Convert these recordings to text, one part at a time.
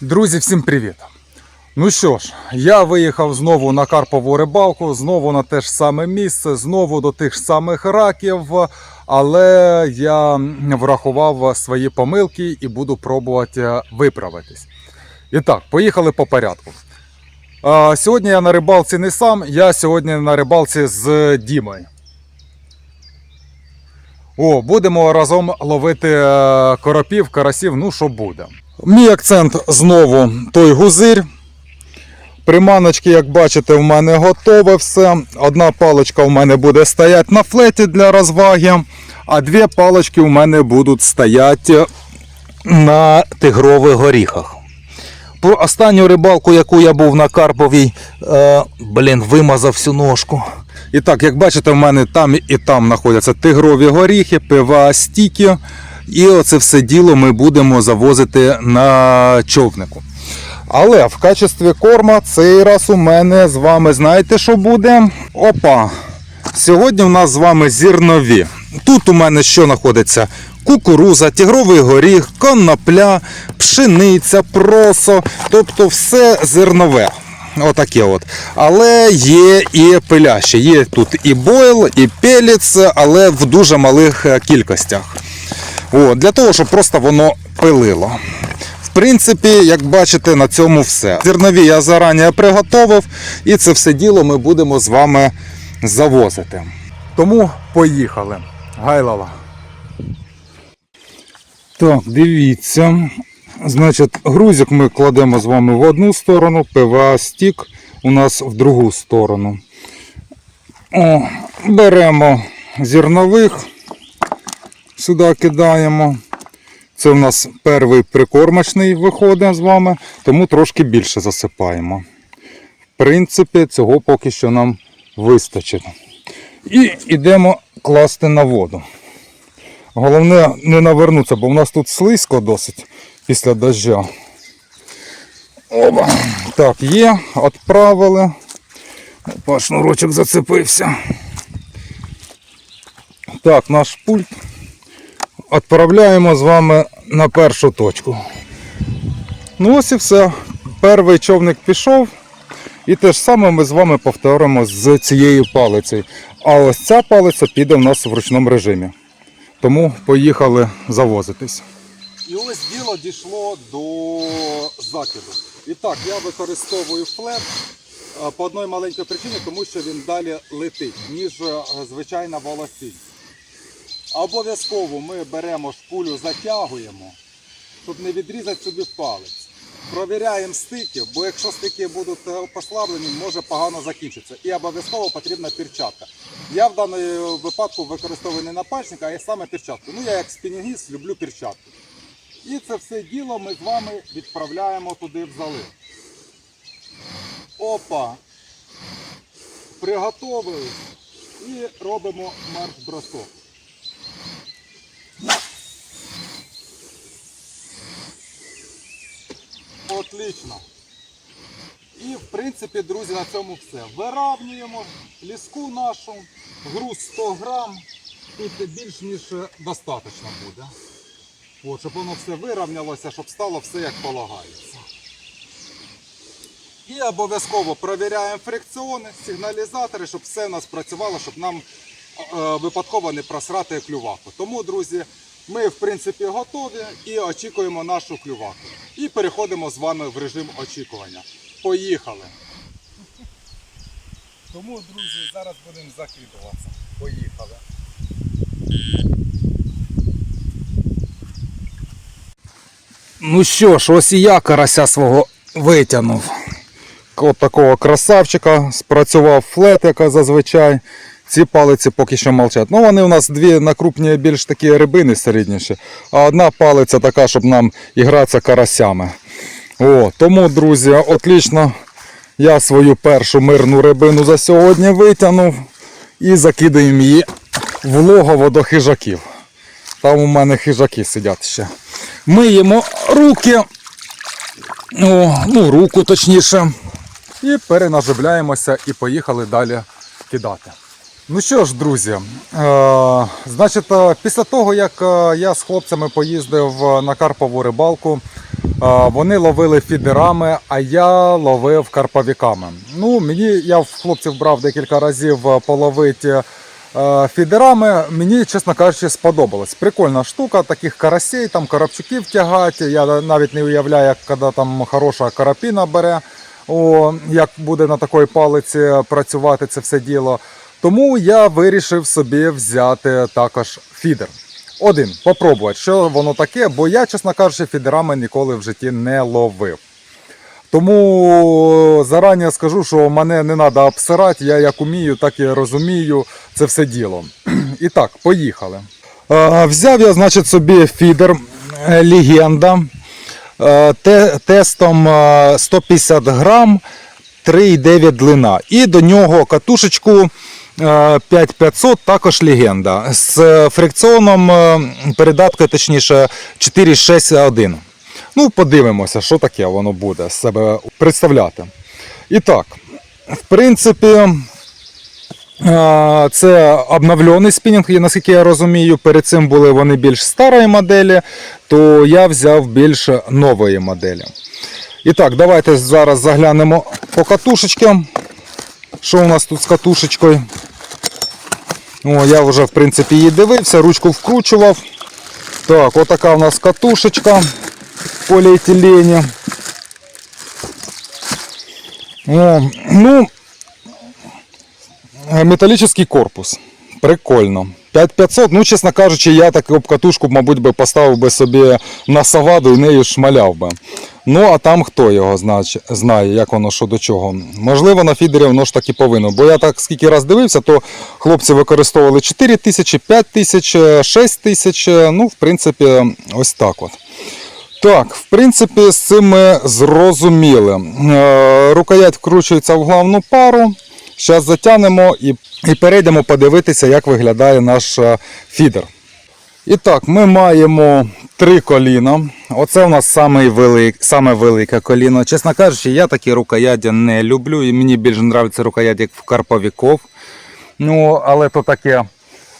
Друзі, всім привіт! Ну що ж, я виїхав знову на Карпову рибалку, знову на те ж саме місце, знову до тих ж самих раків, але я врахував свої помилки і буду пробувати виправитись. І так, поїхали по порядку. Сьогодні я на рибалці не сам, я сьогодні на рибалці з Дімою. О, будемо разом ловити е, коропів, карасів, ну що буде. Мій акцент знову той гузир. Приманочки, як бачите, в мене готове все. Одна паличка в мене буде стояти на флеті для розваги, а дві палички у мене будуть стояти на тигрових горіхах. Про останню рибалку, яку я був на Карповій, е, блін, вимазав всю ножку. І так, як бачите, в мене там і там знаходяться тигрові горіхи, пива, стіки. І оце все діло ми будемо завозити на човнику. Але в качестві корма цей раз у мене з вами знаєте, що буде? Опа! Сьогодні у нас з вами зірнові. Тут у мене що знаходиться? Кукуруза, тігровий горіх, конопля, пшениця, просо, тобто все зернове. Отаке от. Але є і пиляще. Є тут і бойл, і пеліц, але в дуже малих е, кількостях. О, для того, щоб просто воно пилило. В принципі, як бачите, на цьому все. Зернові я зарані приготовив, і це все діло ми будемо з вами завозити. Тому поїхали. Гайлала. Так, дивіться. Значить, грузик ми кладемо з вами в одну сторону, ПВА стік у нас в другу сторону. О, беремо зернових, сюди кидаємо. Це у нас перший прикормочний виходить з вами, тому трошки більше засипаємо. В принципі, цього поки що нам вистачить. І йдемо класти на воду. Головне не навернутися, бо в нас тут слизько досить після дождя. Оба. Так, є, відправили. Опа, шнурочок зацепився. Так, наш пульт відправляємо з вами на першу точку. Ну ось і все. Перший човник пішов. І те ж саме ми з вами повторимо з цією палицею. А ось ця палиця піде в нас в ручному режимі. Тому поїхали завозитись. І ось діло дійшло до закиду. І так, я використовую флет по одній маленькій причині, тому що він далі летить, ніж звичайна волосінь. Обов'язково ми беремо шпулю, затягуємо, щоб не відрізати собі палець. Провіряємо стики, бо якщо стики будуть е, послаблені, може погано закінчитися. І обов'язково потрібна перчатка. Я в даному випадку використовую не напальчник, а саме перчатку. Ну я як спінінгіст люблю перчатку. І це все діло ми з вами відправляємо туди в залив. Опа! Приготовили і робимо марш-бросок. Отлично. І в принципі, друзі, на цьому все. Виравнюємо ліску нашу, груз 100 грам. Тут більш ніж достатньо буде. От, щоб воно все вирівнялося, щоб стало все як полагається. І обов'язково перевіряємо фрикціони, сигналізатори, щоб все у нас працювало, щоб нам випадково не просрати клюваку. Тому, друзі, ми в принципі готові і очікуємо нашу клюваку. І переходимо з вами в режим очікування. Поїхали! Тому, друзі, зараз будемо закидуватися. Поїхали. Ну що ж, ось і я карася свого витягнув. От такого красавчика спрацював флет, як зазвичай. Ці палиці поки що мовчать. Ну вони у нас дві на крупні більш такі рибини середніші, а одна палиця така, щоб нам ігратися карасями. О, тому, друзі, отлично. Я свою першу мирну рибину за сьогодні витягнув і закидаємо її в логово до хижаків. Там у мене хижаки сидять ще. Миємо руки. О, ну, руку точніше. І перенаживляємося і поїхали далі кидати. Ну що ж, друзі, е, значить, е, після того, як е, я з хлопцями поїздив на Карпову рибалку, Вони ловили фідерами, а я ловив карповіками. Ну, мені я в хлопців брав декілька разів половити фідерами. Мені, чесно кажучи, сподобалось. Прикольна штука, таких карасей, там карапчуків тягати. Я навіть не уявляю, як коли там хороша карапіна бере. О, як буде на такій палиці працювати це все діло. Тому я вирішив собі взяти також фідер. Один, попробувати, що воно таке, бо я, чесно кажучи, фідерами ніколи в житті не ловив. Тому зарані скажу, що мене не треба обсирати, я як умію, так і розумію це все діло. І так, поїхали. Е, Взяв я, значить, собі фідер е, Легенда е, те- тестом е, 150 грам, 3,9 длина. І до нього катушечку 5500, також легенда. З е, фрикціоном е, передаткою, точніше, 461. Ну, подивимося, що таке воно буде з себе представляти. І так, в принципі, е, це обновлений спінінг, наскільки я розумію, перед цим були вони більш старої моделі, то я взяв більш нової моделі. І так, давайте зараз заглянемо по катушечкам. Що у нас тут з катушечкою? О, я вже в принципі її дивився, ручку вкручував. Так, отака у нас катушечка в поліетилені. О, ну, металічний корпус. Прикольно. 5500, ну, чесно кажучи, я таку катушку, мабуть, би поставив би собі на саваду і нею шмаляв би. Ну, а там хто його знає, як воно що до чого. Можливо, на фідері воно ж таки повинно. Бо я так скільки раз дивився, то хлопці використовували 4 тисячі, 5 тисяч, 6 тисяч. Ну, в принципі, ось так от. Так, в принципі, з цим ми зрозуміли. Е, Рукоять вкручується в головну пару. Зараз затягнемо і, і перейдемо подивитися, як виглядає наш е, фідер. І так, ми маємо три коліна. Оце у нас саме, велик, саме велике коліно. Чесно кажучи, я такі рукоядя не люблю, і мені більше подобається рукоять, як в карповіков. Ну, але то таке.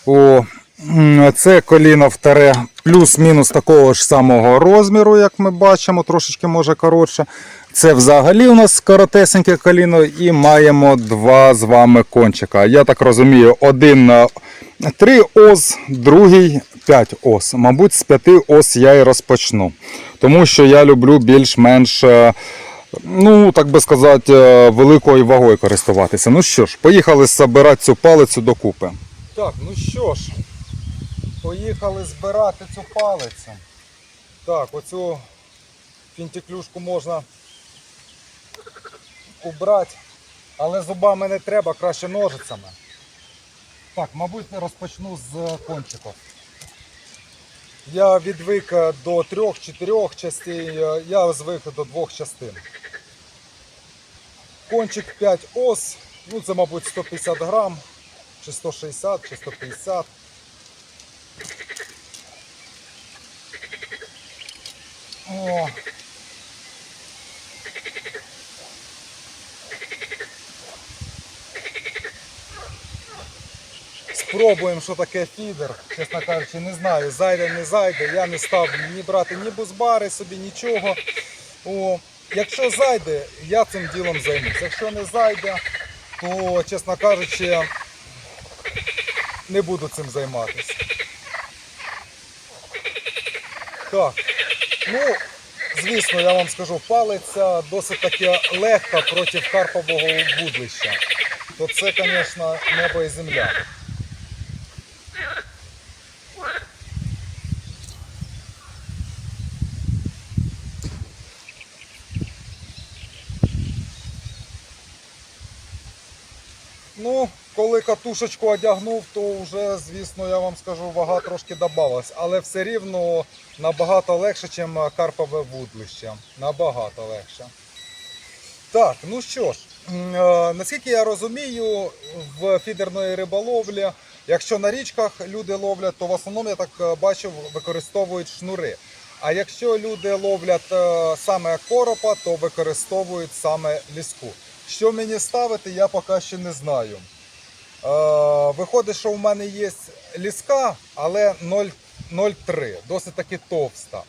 М, це коліно вторе плюс-мінус такого ж самого розміру, як ми бачимо, трошечки може коротше. Це взагалі у нас коротесеньке коліно і маємо два з вами кончика. Я так розумію, один на 3 ос, другий 5 ос. Мабуть, з 5 ос я і розпочну. Тому що я люблю більш-менш, е, ну так би сказати, е, великою вагою користуватися. Ну що ж, поїхали збирати цю палицю докупи. Так, ну що ж, поїхали збирати цю палицю. Так, оцю фінтіклюшку можна убрати, але зубами не треба, краще ножицями. Так, мабуть, розпочну з кончиків. Я відвик е, до трьох-чотирьох частей, е, я звик до двох частин. Кончик 5 ос, ну це, мабуть, 150 грам, чи 160, чи 150. О. Спробуємо, що таке фідер. Чесно кажучи, не знаю, зайде, не зайде. Я не став ні брати ні бузбари собі, нічого. О, якщо зайде, я цим ділом займусь. Якщо не зайде, то, чесно кажучи, не буду цим займатися. Так, ну, звісно, я вам скажу, палиця досить таки легка проти карпового вудлища. То це, звісно, небо і земля. Ну, коли катушечку одягнув, то вже, звісно, я вам скажу, вага трошки додавалась. Але все рівно набагато легше, ніж карпове вудлище. Набагато легше. Так, ну що ж, е, наскільки я розумію, в фідерної риболовлі, якщо на річках люди ловлять, то в основному, я так е, бачив, використовують шнури. А якщо люди ловлять е, саме коропа, то використовують саме ліску. Що мені ставити, я поки ще не знаю. Е, виходить, що в мене є ліска, але 0,3, досить таки товста.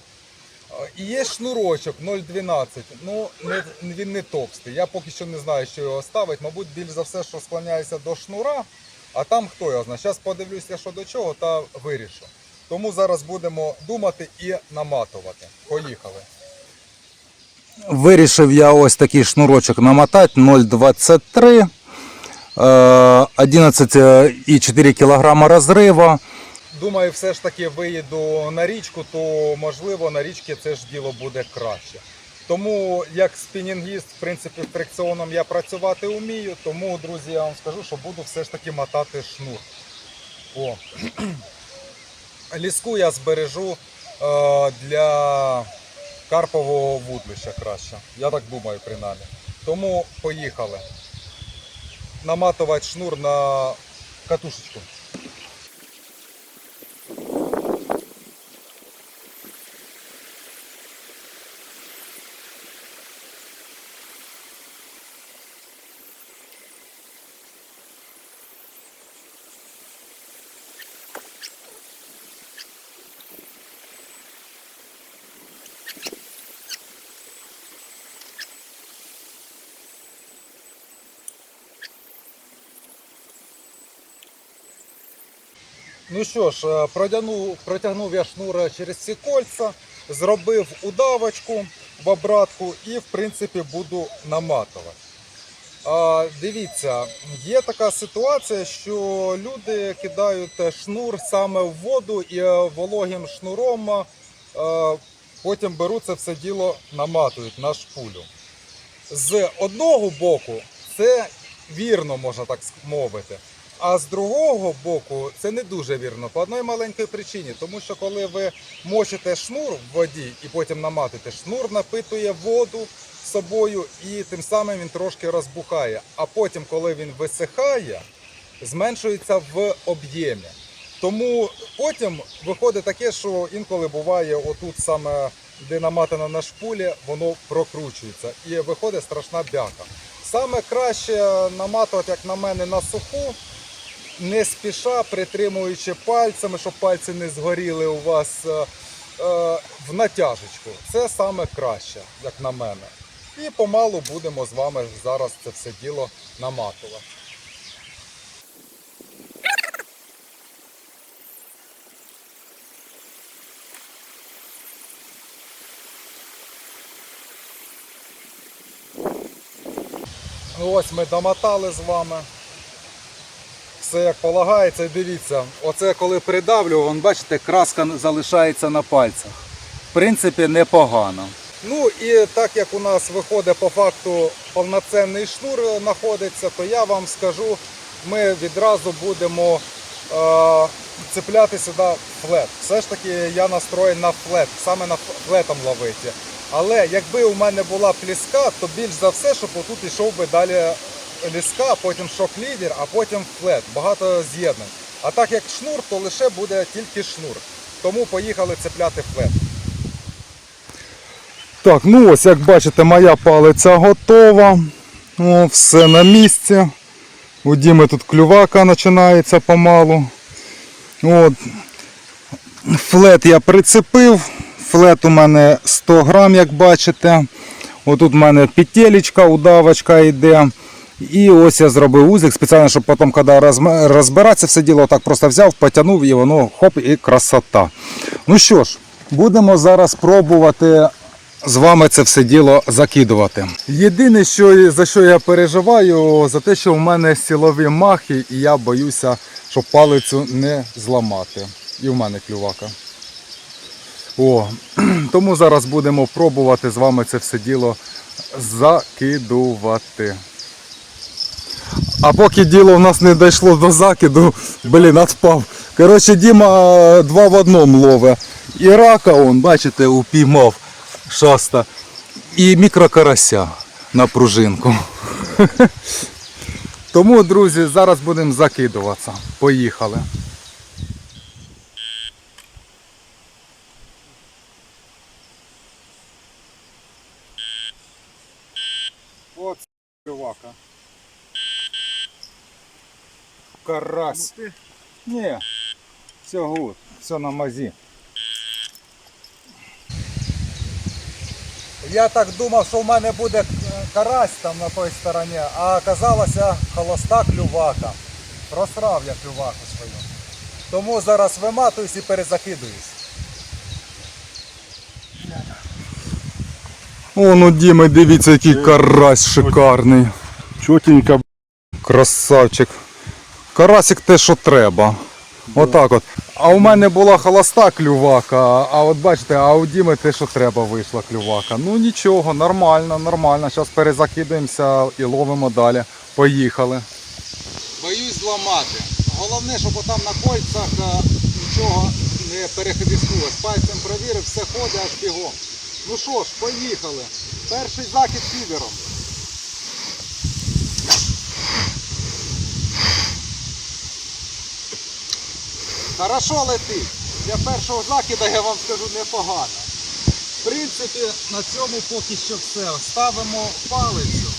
І є шнурочок 0,12. Ну, не, він не товстий. Я поки що не знаю, що його ставить. Мабуть, більш за все, що склоняється до шнура, а там хто його знає. Зараз подивлюся, що до чого, та вирішу. Тому зараз будемо думати і наматувати. Поїхали. Вирішив я ось такий шнурочок намотати 0,23. Е, 11,4 кг розрива. Думаю, все ж таки виїду на річку, то можливо на річці це ж діло буде краще. Тому як спінінгіст, в принципі, фрикціоном я працювати вмію, тому, друзі, я вам скажу, що буду все ж таки мотати шнур. О. Ліску я збережу е, для карпового вудлища краще. Я так думаю, принаймні. Тому поїхали. Наматувати шнур на катушечку. Ну що ж, е, протягнув, протягнув я шнур через ці кольця, зробив удавочку в обратку і, в принципі, буду наматувати. А, дивіться, є така ситуація, що люди кидають шнур саме в воду і е, вологим шнуром е, потім беруть це все діло, наматують на шпулю. З одного боку це вірно, можна так мовити. А з другого боку це не дуже вірно по одній маленькій причині, тому що коли ви мочите шнур в воді і потім наматите, шнур напитує воду собою і тим самим він трошки розбухає. А потім, коли він висихає, зменшується в об'ємі. Тому потім виходить таке, що інколи буває отут саме де наматано на шпулі, воно прокручується і виходить страшна бяка. Саме краще наматувати, як на мене, на суху, не спіша, притримуючи пальцями, щоб пальці не згоріли у вас е, е, в натяжечку. Це саме краще, як на мене. І помалу будемо з вами зараз це все діло наматувати. Ось ми домотали з вами. Все як полагається, дивіться, оце коли придавлю, вон, бачите, краска залишається на пальцях. В принципі, непогано. Ну і так як у нас виходить по факту повноцінний шнур знаходиться, то я вам скажу, ми відразу будемо е, цепляти сюди флет. Все ж таки я настроєн на флет, саме на флетом ловити. Але якби у мене була пліска, то більш за все, щоб отут йшов би далі ліска, потім шок-лідер, а потім флет. Багато з'єднань. А так як шнур, то лише буде тільки шнур. Тому поїхали цепляти флет. Так, ну ось як бачите, моя палиця готова. О, все на місці. У Діми тут клювака починається помалу. От. Флет я прицепив. Флет у мене 100 грам, як бачите. Отут у мене петелечка, удавочка йде. І ось я зробив узик спеціально, щоб потім, коли розбиратися все діло, так просто взяв, потягнув і воно хоп і красота. Ну що ж, будемо зараз пробувати з вами це все діло закидувати. Єдине, що, за що я переживаю, за те, що в мене силові махи, і я боюся, щоб палицю не зламати. І в мене клювака. О, тому зараз будемо пробувати з вами це все діло закидувати. А поки діло в нас не дійшло до закиду, блін, отпав. Коротше, Діма е, два в одному ловить. І рака, он, бачите, упіймав шаста. І мікрокарося на пружинку. Тому, друзі, зараз будемо закидуватися. Поїхали. От клювака. Карась. Ні, все гуд, все на мазі. я так думав, що в мене буде карась там на той стороні, а оказалося холоста клювака. Просрав я клюваку свою. Тому зараз виматуюсь і перезакидуюсь. О, ну Діми, дивіться, який карась шикарний. Чотенько. Красавчик. Карасик те, що треба. Отак от. А у мене була холоста клювака, а от бачите, а у Діми те, що треба, вийшла клювака. Ну нічого, нормально, нормально. Зараз перезакидаємося і ловимо далі. Поїхали. Боюсь зламати. Головне, щоб там на кольцах е, нічого не перехрестнулось. Пальцем провірив, все ходить аж бігом. Ну що ж, поїхали. Перший закид фідером. Хорошо летить. Для першого закида я вам скажу непогано. В принципі, на цьому поки що все. Ставимо палицю,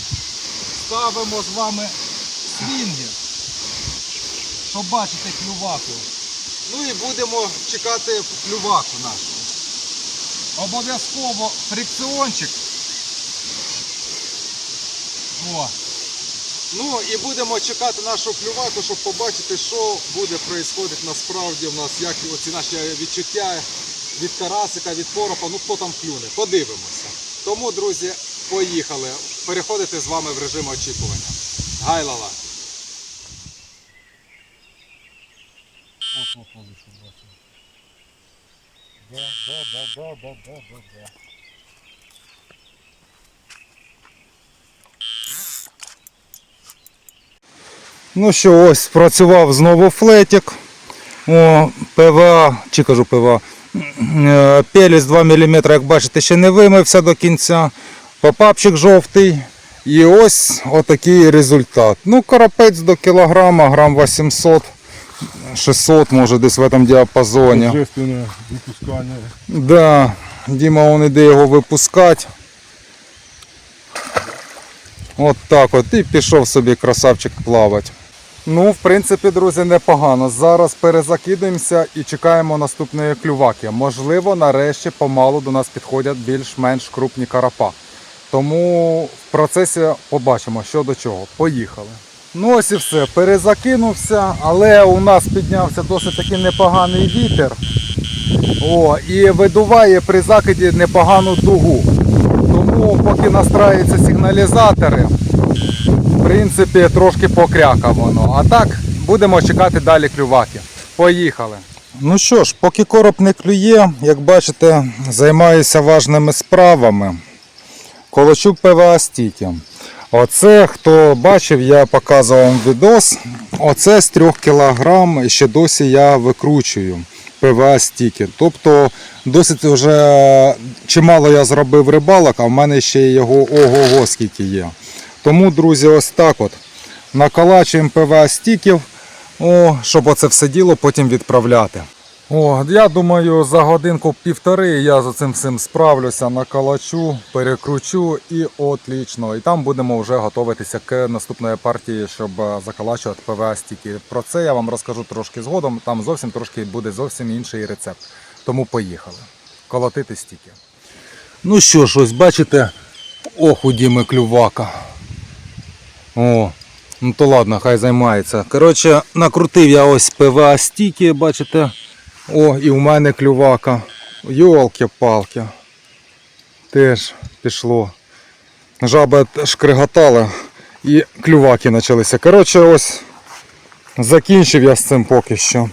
ставимо з вами свінги, щоб бачити клюваку. Ну і будемо чекати клюваку нашу. Обов'язково фрикціончик. О. Ну і будемо чекати нашу клюваку, щоб побачити, що буде происходити насправді в нас, як оці наші відчуття від карасика, від коропа, ну хто там клюне. Подивимося. Тому, друзі, поїхали. Переходити з вами в режим очікування. Гайлала. Ну що, ось працював знову флетик. О, ПВА, чи кажу ПВА. е, Пеліс 2 мм, як бачите, ще не вимився до кінця. Попапчик жовтий. І ось отакий результат. Ну, карапець до кілограма, грам 800, 600, може десь в цьому діапазоні. Божественне випускання. Да, Діма он іде його випускати. От так от. І пішов собі красавчик плавати. Ну, в принципі, друзі, непогано. Зараз перезакидаємося і чекаємо наступної клюваки. Можливо, нарешті помалу до нас підходять більш-менш крупні карапа. Тому в процесі побачимо, що до чого. Поїхали. Ну ось і все. Перезакинувся, але у нас піднявся досить таки непоганий вітер. О, і видуває при закиді непогану дугу. Тому поки настраюються сигналізатори, принципі, трошки покряка воно. А так, будемо чекати далі клюваки. Поїхали. Ну що ж, поки короб не клює, як бачите, займаюся важними справами. Колочу ПВА стіки. Оце, хто бачив, я показував вам відос. Оце з 3 кг ще досі я викручую ПВА стіки. Тобто досить вже чимало я зробив рибалок, а в мене ще його ого-го скільки є. Тому, друзі, ось так от. Наколачуємо ПВА стіків, о, щоб оце все діло потім відправляти. О, я думаю, за годинку-півтори я за цим всім справлюся, наколочу, перекручу і отлічно. І там будемо вже готуватися к наступної партії, щоб е, заколачувати ПВА стіки. Про це я вам розкажу трошки згодом. Там зовсім трошки буде зовсім інший рецепт. Тому поїхали. Колотити стіки. Ну що ж, ось бачите, ох, у Діми клювака. О, ну то ладно, хай займається. Коротше, накрутив я ось ПВА стіки, бачите. О, і в мене клювака. Йолки-палки. Теж пішло. Жаби шкриготали і клюваки почалися. Коротше, ось закінчив я з цим поки що.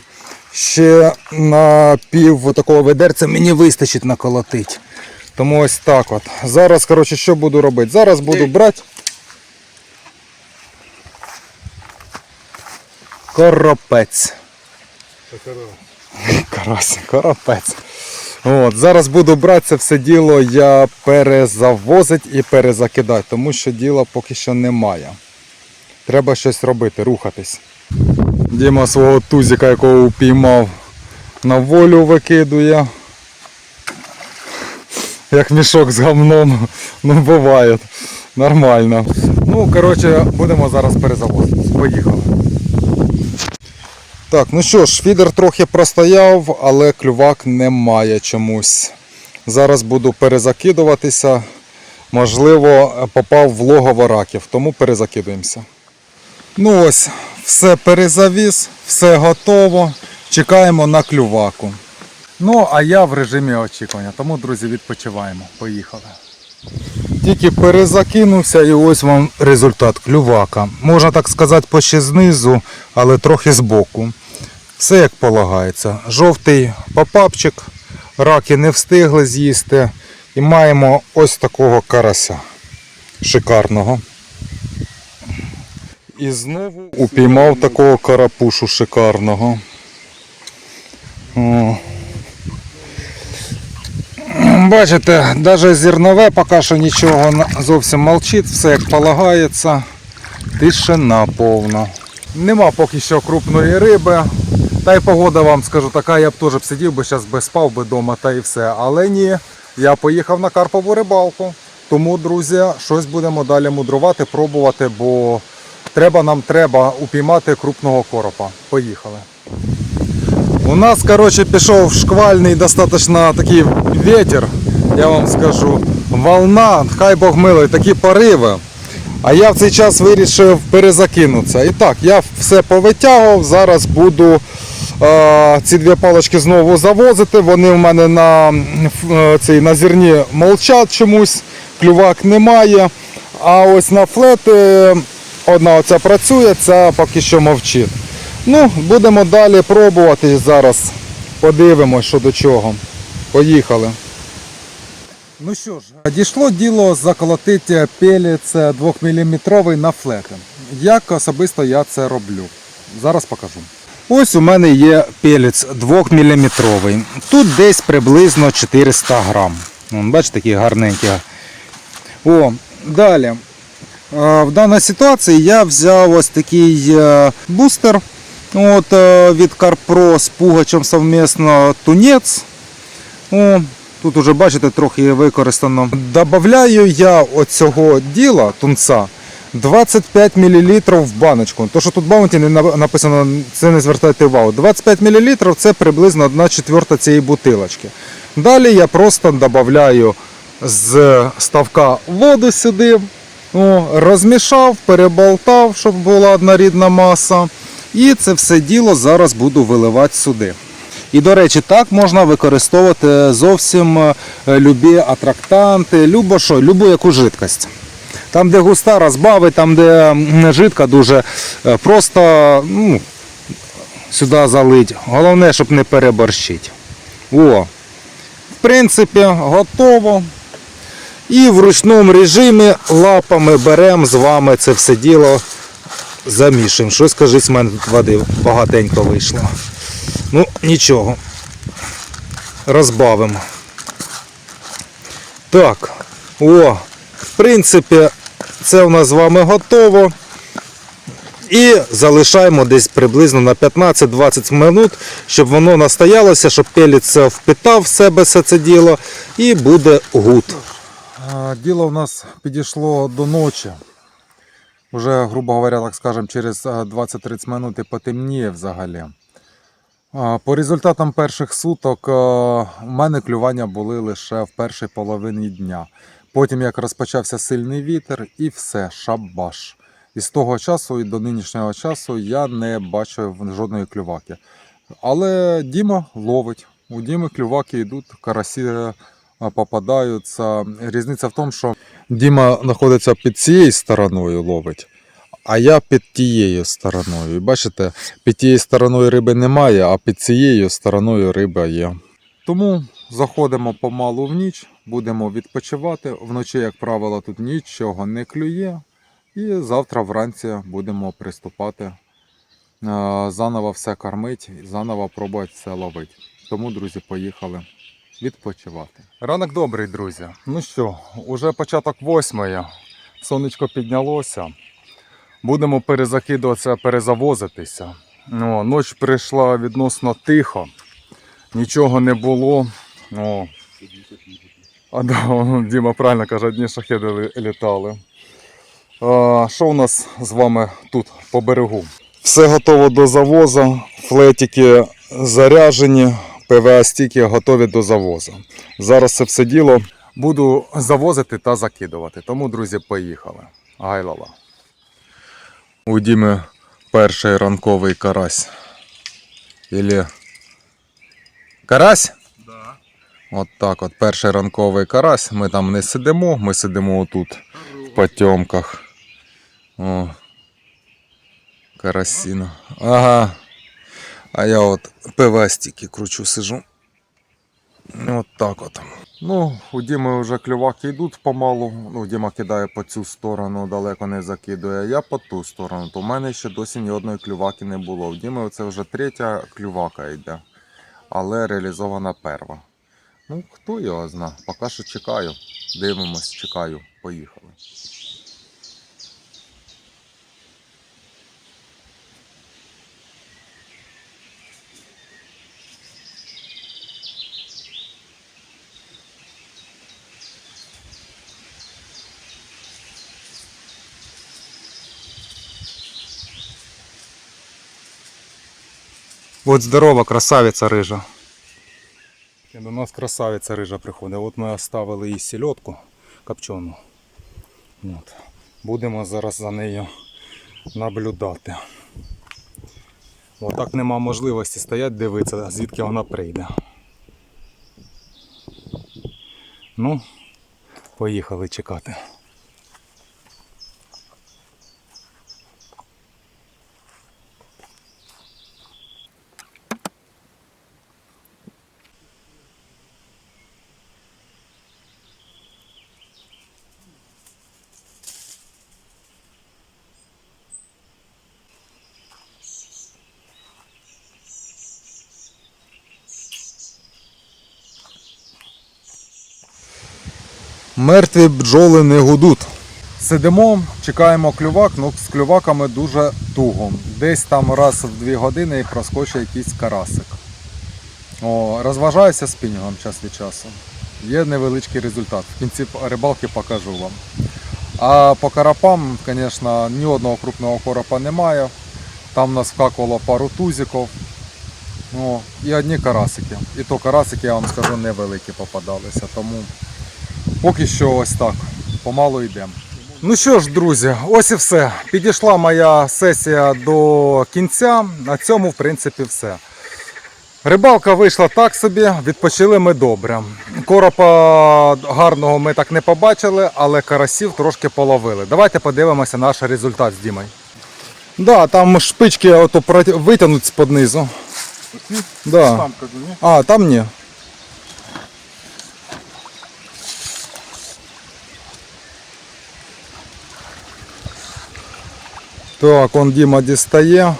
Ще на пів такого ведерця мені вистачить наколотить. Тому ось так от. Зараз, коротше, що буду робити? Зараз буду брати. Коропець. Карась, коропець. От, зараз буду брати це все діло, я перезавозить і перезакидати, тому що діла поки що немає. Треба щось робити, рухатись. Діма свого тузика, якого упіймав, на волю викидує. Як мішок з гамном. Ну буває. Нормально. Ну, коротше, будемо зараз перезавозитись. Поїхали. Так, ну що ж, фідер трохи простояв, але клювак немає чомусь. Зараз буду перезакидуватися. можливо, попав в логово раків, тому перезакидуємося. Ну ось, все перезавіз, все готово. Чекаємо на клюваку. Ну, а я в режимі очікування, тому, друзі, відпочиваємо. Поїхали. Тільки перезакинувся і ось вам результат клювака. Можна так сказати, по ще знизу, але трохи збоку. Все як полагається. Жовтий попапчик, раки не встигли з'їсти. І маємо ось такого карася. Шикарного. І знову упіймав такого карапушу шикарного. О. Бачите, навіть зернове поки що нічого зовсім молчить, все як полагається. Тишина повна. Нема поки що крупної риби. Та й погода вам скажу така, я б теж сидів би зараз би спав би вдома та і все. Але ні, я поїхав на карпову рибалку. Тому, друзі, щось будемо далі мудрувати, пробувати, бо треба нам треба упіймати крупного коропа. Поїхали. У нас, короче, пішов шквальний достаточно такий ветер, я вам скажу. Волна, хай Бог милий, такі пориви. А я в цей час вирішив перезакинутися. І так, я все повитягував, зараз буду ці дві палочки знову завозити. Вони в мене на, е, цій, на зерні молчать чомусь, клювак немає. А ось на флети одна оця працює, ця поки що мовчить. Ну, будемо далі пробувати зараз. Подивимось, що до чого. Поїхали. Ну що ж, дійшло діло заколотити пелець 2-мм на флети. Як особисто я це роблю? Зараз покажу. Ось у мене є пелець 2-мм. Тут десь приблизно 400 грам. Вон, бачите, такі гарненькі. О, далі. В даній ситуації я взяв ось такий е, бустер от, е, від CarPro з пугачем совмісно тунець. О, тут уже бачите, трохи використано. Добавляю я оцього діла тунца 25 мл в баночку. То, що тут баунті не на- написано, це не звертайте увагу. 25 мл це приблизно 1 четверта цієї бутилочки. Далі я просто додаю з ставка воду сюди. О, розмішав, переболтав, щоб була однорідна маса. І це все діло зараз буду виливати сюди. І, до речі, так можна використовувати зовсім е, любі атрактанти, любо що, любу яку жидкость. Там, де густа, розбави, там, де жидка, дуже е, просто ну, сюди залить. Головне, щоб не переборщити. О, в принципі, готово. І в ручному режимі лапами беремо з вами це все діло замішуємо. Щось, кажись, з мене води багатенько вийшло. Ну, нічого. Розбавимо. Так. О, в принципі, це у нас з вами готово. І залишаємо десь приблизно на 15-20 минут, щоб воно настоялося, щоб пелець впитав в себе все це діло і буде гуд. Діло в нас підійшло до ночі. Уже, грубо говоря, так скажем, через е, 20-30 минут і потемніє взагалі. По результатам перших суток у мене клювання були лише в першій половині дня. Потім як розпочався сильний вітер і все, шабаш. І з того часу і до нинішнього часу я не бачив жодної клюваки. Але Діма ловить. У Діми клюваки йдуть, карасі е, попадаються. Різниця в тому, що Діма знаходиться під цією стороною ловить, а я під тією стороною. І бачите, під тією стороною риби немає, а під цією стороною риба є. Тому заходимо помалу в ніч, будемо відпочивати. Вночі, як правило, тут нічого не клює. І завтра вранці будемо приступати е, заново все кормити, заново пробувати все ловити. Тому, друзі, поїхали відпочивати. Ранок добрий, друзі. Ну що, уже початок восьмої. Сонечко піднялося. Будемо перезакидуватися, перезавозитися. Ну, ніч прийшла відносно тихо. Нічого не було. О. А да, Діма правильно каже, одні шахеди літали. А, що у нас з вами тут по берегу? Все готово до завозу, флетики заряжені, ПВА стіки готові до завозу. Зараз це все діло буду завозити та закидувати. Тому, друзі, поїхали. Гайлала. У Діми перший ранковий карась. Ілі... Карась? От так от, перший ранковий карась. Ми там не сидимо, ми сидимо отут в потьомках. О. Карасіна. Ага. А я от пивастики кручу сижу. От так от. Ну, у Діми вже клюваки йдуть помалу. Ну, Діма кидає по цю сторону, далеко не закидує, я по ту сторону. То в мене ще досі ні одної клюваки не було. В Діми це вже третя клювака йде. Але реалізована перва. Ну, хто його зна. Поки що чекаю. Дивимось, чекаю. Поїхали. От здорова, красавиця рижа. Нас красавиця рижа приходить. От ми оставили їй сільотку копчену. От. Будемо зараз за нею наблюдати. Отак нема можливості стояти, дивитися, звідки вона прийде. Ну, поїхали чекати. Мертві бджоли не гудуть. Сидимо, чекаємо клювак, ну з клюваками дуже туго. Десь там раз в дві години і проскочить якийсь карасик. О, розважаюся спінінгом час від часу. Є невеличкий результат. В кінці рибалки покажу вам. А по карапам, звісно, ні одного крупного коропа немає. Там нас вкакувало пару тузиків. Ну, і одні карасики. І то карасики, я вам скажу, невеликі попадалися. Тому Поки що ось так. Помалу йдемо. Ну що ж, друзі, ось і все. Підійшла моя сесія до кінця. На цьому, в принципі, все. Рибалка вийшла так собі, відпочили ми добре. Коропа гарного ми так не побачили, але карасів трошки половили. Давайте подивимося наш результат з Дімою. Да, там шпички ото витягнуть з-під низу. Да. А, там ні. Так, он Діма дістає.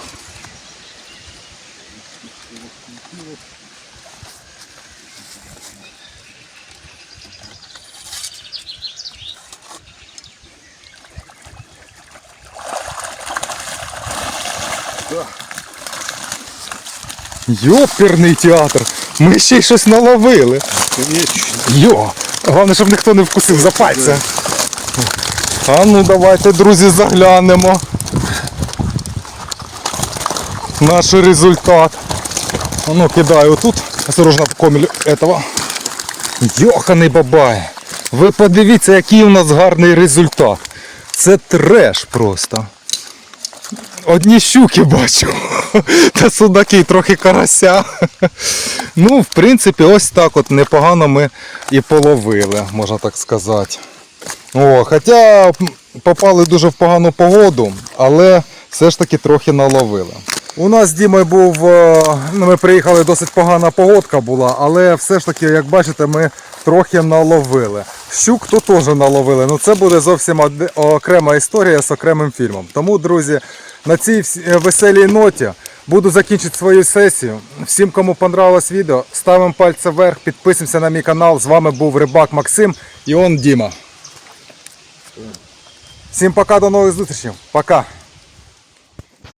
Йоперний театр! Ми ще й щось наловили. Йо! Головне, щоб ніхто не вкусив за пальця. А ну давайте, друзі, заглянемо. Наш результат. А ну кидаю тут. Осторожно по комелю этого. Йоханий бабай. Ви подивіться, який у нас гарний результат. Це треш просто. Одні щуки бачу. Та судаки, трохи карася. Ну, в принципі, ось так от непогано ми і половили, можна так сказати. О, хоча попали дуже в погану погоду, але все ж таки трохи наловили. У нас з Дімою був, е, ну, ми приїхали, досить погана погодка була, але все ж таки, як бачите, ми трохи наловили. Щук то теж наловили. Ну це буде зовсім окрема історія з окремим фільмом. Тому, друзі, на цій е, веселій ноті буду закінчити свою сесію. Всім, кому понравилось відео, ставимо пальці вверх, підписуємося на мій канал. З вами був Рибак Максим і он Діма. Всім пока, до нових зустрічей. Пока.